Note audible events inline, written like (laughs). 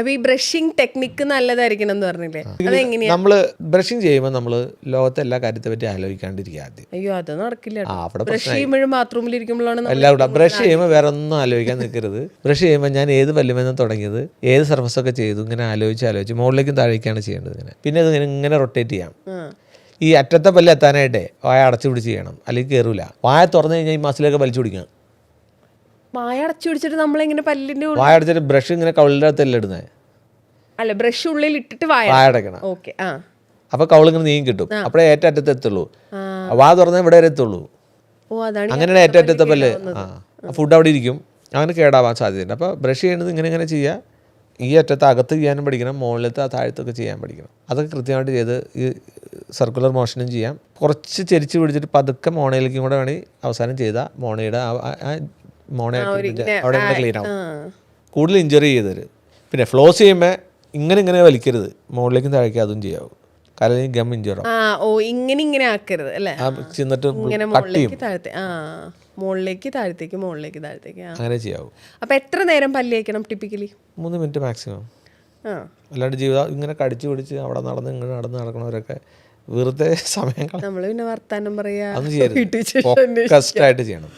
അപ്പൊ ഈ brushing technique നല്ലതായിരിക്കണം എന്ന് പറഞ്ഞില്ലേ? അതെങ്ങനെയാ? നമ്മൾ ബ്രഷിംഗ് ചെയ്യുമ്പോൾ നമ്മൾ ലോകത്തെ എല്ലാ കാര്യത്തെ പറ്റി ആലോചിക്കാണ്ടിരിക്കുക ആദ്യം. അയ്യോ അത് നടക്കില്ല ആ അവിടെ ബ്രഷ് ചെയ്യുമ്പോഴും ബാത്റൂമിൽ ഇരിക്കുമ്പോഴാണ് നമ്മൾ എല്ലാം കൂടെ. ബ്രഷ് ചെയ്യുമ്പോൾ വേറെ ഒന്നും ആലോചിക്കാൻ നിൽക്കരുത് ബ്രഷ് ചെയ്യുമ്പോൾ ഞാൻ ഏത് പല്ലുമെന്ന് തുടങ്ങിയത് ഏത് സർഫസ് ഒക്കെ ചെയ്തു ഇങ്ങനെ ആലോചിച്ച് ആലോചിച്ച് മുകളിലേക്കും താഴേക്കാണ് ചെയ്യേണ്ടത് ഇങ്ങനെ. പിന്നെ ഇത് ഇങ്ങനെ ഇങ്ങനെ റൊട്ടേറ്റ് ചെയ്യാം. ഈ അറ്റത്തെ പല്ല് എത്താനായിട്ടേ വായ അടച്ചു പിടിച്ച് ചെയ്യണം. അല്ലെങ്കിൽ കയറൂല വായ തുറന്നു കഴിഞ്ഞാൽ ഈ മസിലൊക്കെ വലിച്ചു പിടിക്കാം വായ അടച്ചു പിടിച്ചിട്ട് നമ്മളിങ്ങനെ പല്ലിന്റെ ഉള്ളിൽ വായ അടച്ചിട്ട് ബ്രഷ് ഇങ്ങനെ കവിളിന്റെ അകത്തല്ല ഇടുന്നത് അല്ല ബ്രഷ് ഉള്ളിൽ ഇട്ടിട്ട് വായ വായ അടയ്ക്കണം ഓക്കെ ആ. അപ്പോൾ കവിളിങ്ങനെ നീങ്ങി കിട്ടും. അപ്പോഴേ ഏറ്റ അറ്റത്ത് എത്തുള്ളൂ. ആ. വാ തുറന്നാൽ ഇവിടെ വരെ എത്തുള്ളൂ. ഓ അതാണ് ഈ അങ്ങനെയാണ് ഏറ്റവും അറ്റത്തെ പല്ല് ആ. ഫുഡ് അവിടെ ഇരിക്കും. അങ്ങനെ കേടാവാൻ സാധ്യതയുണ്ട്. അപ്പോൾ ബ്രഷ് ചെയ്യണത് ഇങ്ങനെ ഇങ്ങനെ ചെയ്യുക ഈ അറ്റത്ത് അകത്ത് ചെയ്യാനും പഠിക്കണം മുകളിലത്തെ ആ താഴത്തൊക്കെ ചെയ്യാൻ പഠിക്കണം. അതൊക്കെ കൃത്യമായിട്ട് ചെയ്ത് ഈ സർക്കുലർ മോഷനും ചെയ്യാം. കുറച്ച് ചെരിച്ച് പിടിച്ചിട്ട് പതുക്കെ മോണയിലേക്കും കൂടെ വേണമെങ്കിൽ അവസാനം ചെയ്താൽ മോണയുടെ ആ- ആ- ആ മോണയായിട്ട് അവിടെ ക്ലീൻ ആവും. കൂടുതൽ ഇഞ്ചറി ചെയ്തത് പിന്നെ ഫ്ലോസ് ചെയ്യുമ്പോൾ ഇങ്ങനെ ഇങ്ങനെ വലിക്കരുത്. മുകളിലേക്കും താഴേക്കും അതും ചെയ്യാവും. കാരണം ഈ ഗം ഇഞ്ചറും ഓ ഇങ്ങനെ ഇങ്ങനെ ആക്കരുത് അല്ലേ? ചെന്നിട്ട് ഇങ്ങനെ മുകളിലേക്ക് താഴത്തെ ആ മുകളിലേക്ക് താഴത്തേക്ക് മുകളിലേക്ക് താഴത്തേക്ക് അങ്ങനെ ചെയ്യാവും. അപ്പൊ എത്ര നേരം പല്ല് തേക്കണം ടിപ്പിക്കലി മൂന്ന് മിനിറ്റ് മാക്സിമം അല്ലാണ്ട് ജീവിതം ഇങ്ങനെ കടിച്ചു പിടിച്ച് അവിടെ നടന്ന് ഇങ്ങനെ നടന്ന് നടക്കണവരൊക്കെ വെറുതെ (laughs) സമയം നമ്മൾ പിന്നെ വർത്താനം പറയാ. ചെയ്യണം.